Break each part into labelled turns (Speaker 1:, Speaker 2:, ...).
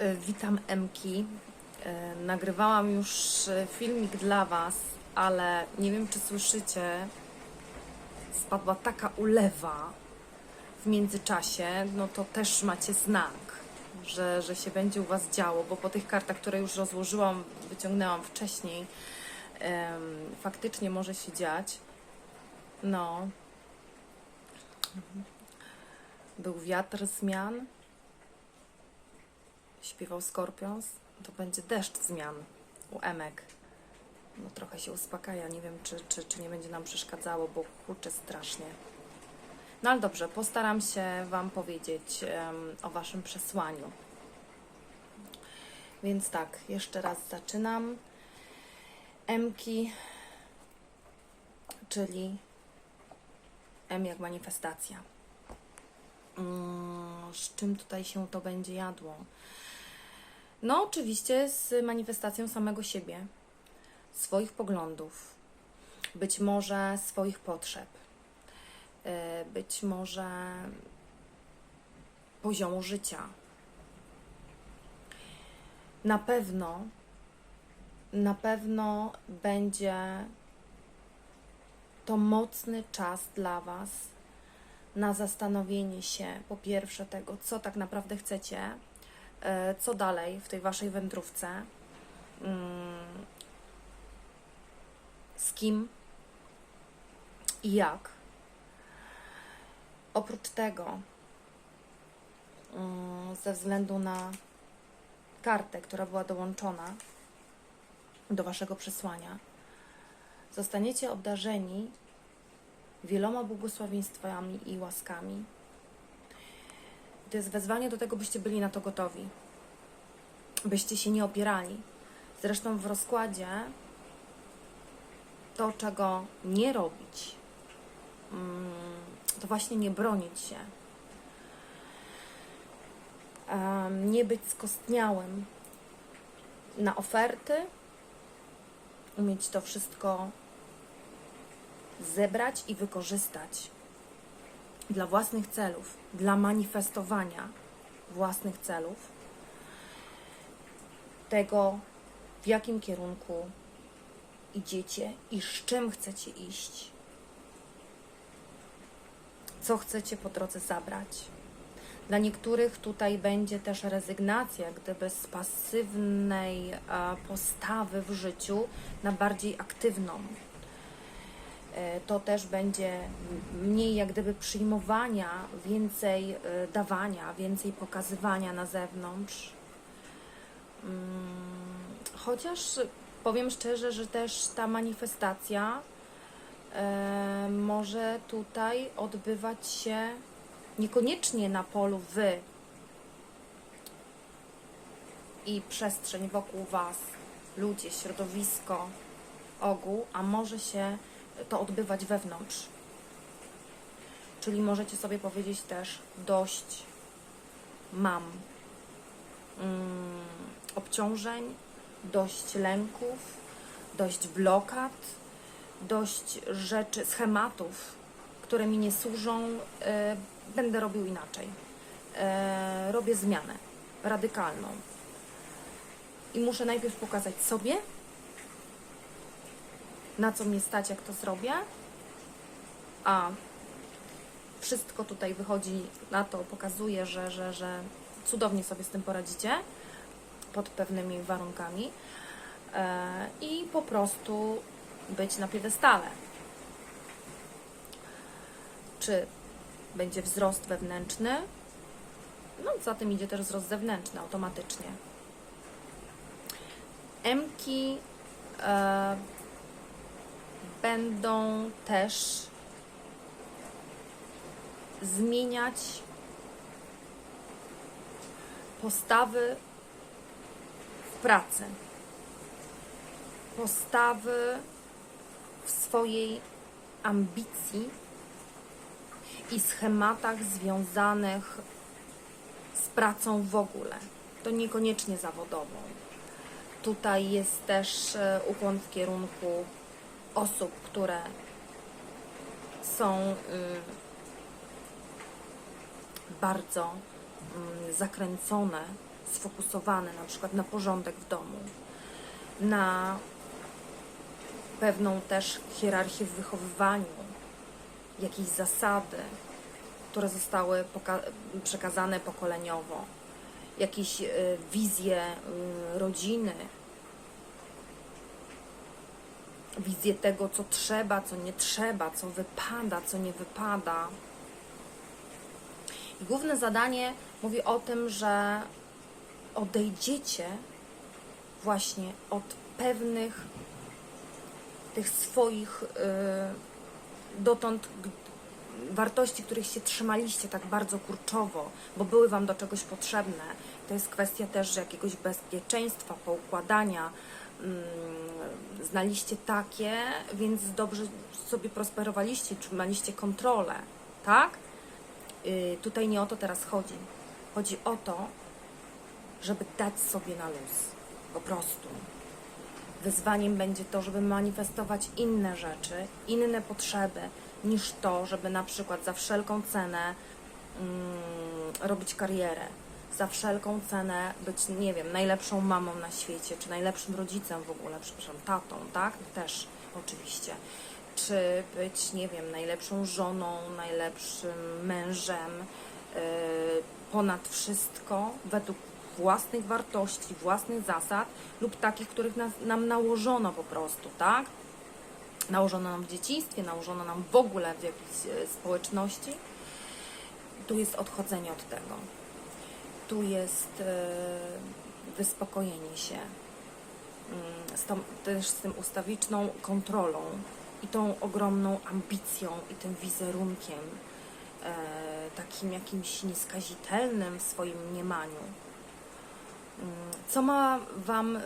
Speaker 1: E, Witam Emki. E, Nagrywałam już e, filmik dla Was, ale nie wiem czy słyszycie. Spadła taka ulewa w międzyczasie, no to też macie znak, że, że się będzie u Was działo, bo po tych kartach, które już rozłożyłam, wyciągnęłam wcześniej, faktycznie może się dziać. No. Był wiatr zmian, śpiewał Skorpions, to będzie deszcz zmian u Emek. No trochę się uspokaja, nie wiem czy, czy, czy nie będzie nam przeszkadzało, bo kurczę strasznie. No ale dobrze, postaram się Wam powiedzieć em, o Waszym przesłaniu. Więc tak, jeszcze raz zaczynam. Emki, czyli M jak manifestacja. Mm, Z czym tutaj się to będzie jadło? No, oczywiście z manifestacją samego siebie, swoich poglądów, być może swoich potrzeb, y, być może poziomu życia. Na pewno, na pewno będzie to mocny czas dla Was na zastanowienie się, po pierwsze, tego, co tak naprawdę chcecie, e, co dalej w tej waszej wędrówce, mm, z kim i jak. Oprócz tego, mm, ze względu na kartę, która była dołączona do waszego przesłania, zostaniecie obdarzeni wieloma błogosławieństwami i łaskami. To jest wezwanie do tego, byście byli na to gotowi, byście się nie opierali. Zresztą w rozkładzie to, czego nie robić, mm, to właśnie nie bronić się, nie być skostniałym na oferty, umieć to wszystko zebrać i wykorzystać dla własnych celów, dla manifestowania własnych celów, tego, w jakim kierunku idziecie i z czym chcecie iść, co chcecie po drodze zabrać. Dla niektórych tutaj będzie też rezygnacja, gdyby z pasywnej e, postawy w życiu na bardziej aktywną to też będzie mniej jak gdyby przyjmowania, więcej e, dawania, więcej pokazywania na zewnątrz. Mm, Chociaż powiem szczerze, że też ta manifestacja e, może tutaj odbywać się niekoniecznie na polu wy i przestrzeń wokół was, ludzie, środowisko, ogół, a może się to odbywać wewnątrz. Czyli możecie sobie powiedzieć też dość mam mm, obciążeń, dość lęków, dość blokad, dość rzeczy, schematów, które mi nie służą, e, będę robił inaczej. E, robię zmianę radykalną. I muszę najpierw pokazać sobie, na co mnie stać, jak to zrobię, a wszystko tutaj wychodzi na to, pokazuje, że, że, że cudownie sobie z tym poradzicie pod pewnymi warunkami e, i po prostu być na piedestale. Czy będzie wzrost wewnętrzny? No, za tym idzie też wzrost zewnętrzny automatycznie. Emki e, będą też zmieniać postawy w pracy, postawy w swojej ambicji i schematach związanych z pracą w ogóle. To niekoniecznie zawodową. Tutaj jest też e, ukłon w kierunku osób, które są y, bardzo mm, zakręcone sfokusowany na przykład na porządek w domu, na pewną też hierarchię w wychowywaniu, jakieś zasady, które zostały przekazane pokoleniowo, jakieś y, wizje y, rodziny, wizję tego, co trzeba, co nie trzeba, co wypada, co nie wypada. I główne zadanie mówi o tym, że odejdziecie właśnie od pewnych tych swoich y, dotąd wartości, których się trzymaliście tak bardzo kurczowo, bo były Wam do czegoś potrzebne. To jest kwestia też jakiegoś bezpieczeństwa, poukładania. Mm, Znaliście takie, więc dobrze sobie prosperowaliście, trzymaliście kontrolę, tak? Y, Tutaj nie o to teraz chodzi. Chodzi o to, żeby dać sobie na luz. Po prostu. Wyzwaniem będzie to, żeby manifestować inne rzeczy, inne potrzeby, niż to, żeby na przykład za wszelką cenę mm, robić karierę, za wszelką cenę być, nie wiem, najlepszą mamą na świecie, czy najlepszym rodzicem w ogóle, przepraszam, tatą, tak? Też oczywiście. Czy być, nie wiem, najlepszą żoną, najlepszym mężem, yy, ponad wszystko, według własnych wartości, własnych zasad lub takich, których nas, nam nałożono po prostu, tak? Nałożono nam w dzieciństwie, nałożono nam w ogóle w jakiejś e, społeczności. Tu jest odchodzenie od tego. Tu jest e, wyspokojenie się mm, z tą, też z tym ustawiczną kontrolą i tą ogromną ambicją i tym wizerunkiem e, takim jakimś nieskazitelnym w swoim mniemaniu. Mm, Co ma Wam y,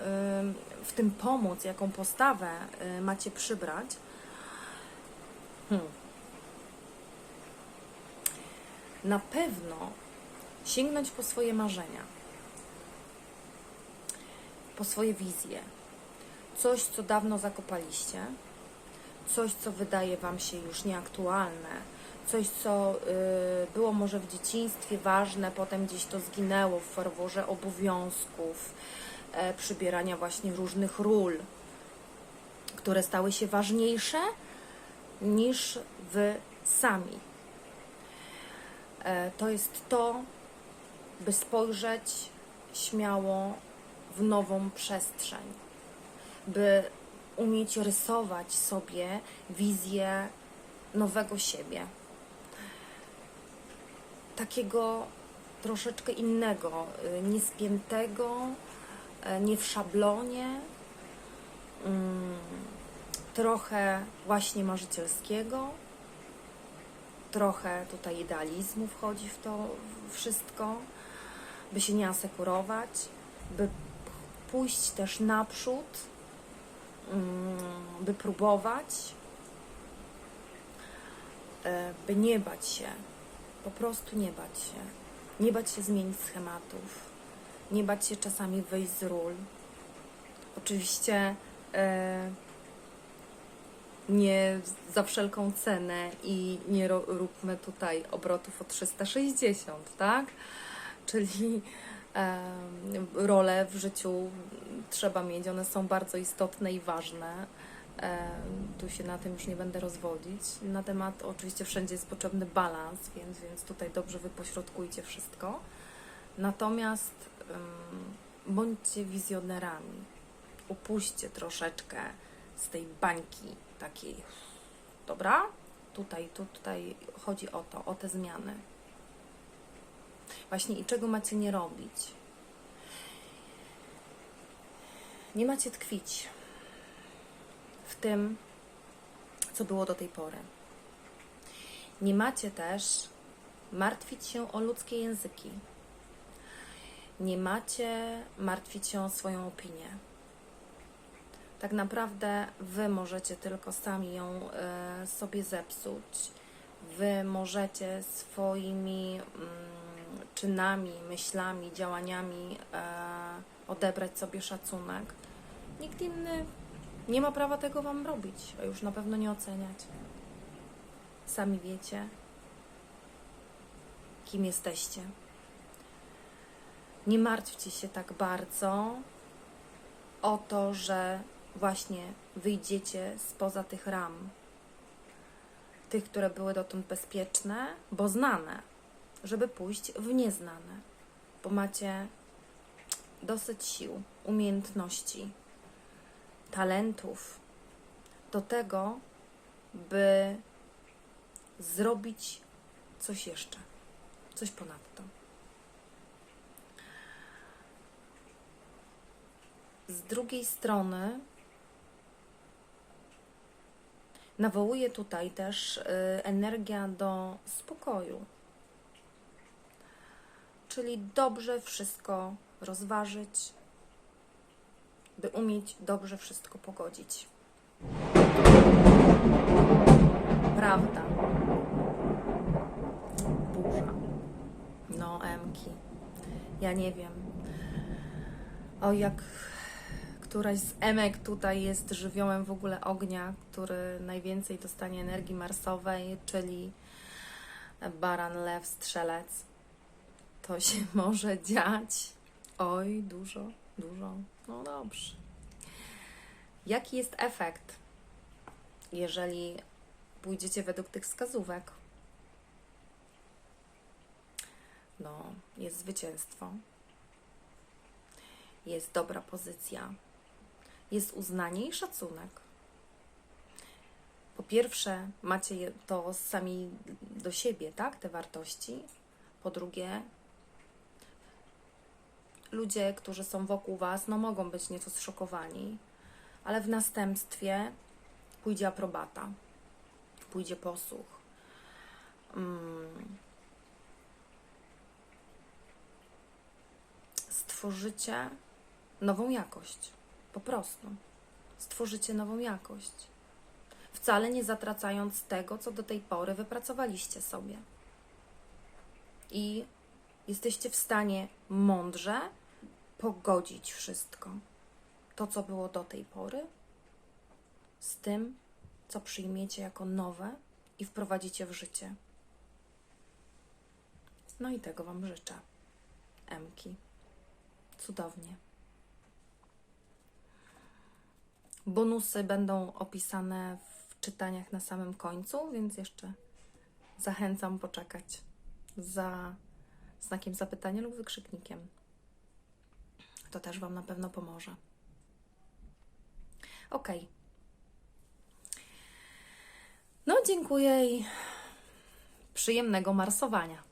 Speaker 1: w tym pomóc? Jaką postawę macie przybrać? Hmm. Na pewno sięgnąć po swoje marzenia, po swoje wizje, coś, co dawno zakopaliście, coś, co wydaje Wam się już nieaktualne, coś, co y, było może w dzieciństwie ważne, potem gdzieś to zginęło w ferworze obowiązków, e, przybierania właśnie różnych ról, które stały się ważniejsze niż Wy sami. E, to jest to, by spojrzeć śmiało w nową przestrzeń, by umieć rysować sobie wizję nowego siebie. Takiego troszeczkę innego, y, niespiętego, e, nie w szablonie, mm, trochę właśnie marzycielskiego, trochę tutaj idealizmu wchodzi w to wszystko, by się nie asekurować, by pójść też naprzód, mm, by próbować, e, by nie bać się, po prostu nie bać się. Nie bać się zmienić schematów, nie bać się czasami wyjść z ról. Oczywiście e, nie za wszelką cenę i nie róbmy tutaj obrotów o 360, tak? Czyli role w życiu trzeba mieć, one są bardzo istotne i ważne. Tu się na tym już nie będę rozwodzić. Na temat, oczywiście, wszędzie jest potrzebny balans, więc, więc tutaj dobrze wypośrodkujcie wszystko. Natomiast bądźcie wizjonerami. Upuśćcie troszeczkę z tej bańki takiej. Dobra? Tutaj, tu, tutaj chodzi o to, o te zmiany. Właśnie i czego macie nie robić? Nie macie tkwić w tym, co było do tej pory. Nie macie też martwić się o ludzkie języki. Nie macie martwić się o swoją opinię. Tak naprawdę Wy możecie tylko sami ją e, sobie zepsuć. Wy możecie swoimi mm, czynami, myślami, działaniami e, odebrać sobie szacunek. Nikt inny nie ma prawa tego Wam robić, a już na pewno nie oceniać. Sami wiecie, kim jesteście. Nie martwcie się tak bardzo o to, że właśnie wyjdziecie spoza tych ram, tych, które były dotąd bezpieczne, bo znane, żeby pójść w nieznane, bo macie dosyć sił, umiejętności, talentów do tego, by zrobić coś jeszcze, coś ponadto. Z drugiej strony nawołuje tutaj też y, energia do spokoju. Czyli dobrze wszystko rozważyć, by umieć dobrze wszystko pogodzić. Prawda. Burza. No, Emki. Ja nie wiem. O, jak któraś z emek tutaj jest żywiołem w ogóle ognia, który najwięcej dostanie energii marsowej, czyli baran, lew, strzelec. To się może dziać. Oj, dużo, dużo. No dobrze. Jaki jest efekt, jeżeli pójdziecie według tych wskazówek? No, jest zwycięstwo, jest dobra pozycja, jest uznanie i szacunek. Po pierwsze, macie to sami do siebie, tak? Te wartości. Po drugie, ludzie, którzy są wokół Was, no mogą być nieco zszokowani, ale w następstwie pójdzie aprobata, pójdzie posłuch. Mm. Stworzycie nową jakość, po prostu. Stworzycie nową jakość. Wcale nie zatracając tego, co do tej pory wypracowaliście sobie. I jesteście w stanie mądrze pogodzić wszystko. To, co było do tej pory, z tym, co przyjmiecie jako nowe i wprowadzicie w życie. No i tego Wam życzę. Emki. Cudownie. Bonusy będą opisane w czytaniach na samym końcu, więc jeszcze zachęcam poczekać za znakiem zapytania lub wykrzyknikiem. To też Wam na pewno pomoże. Ok. No, dziękuję i przyjemnego marsowania.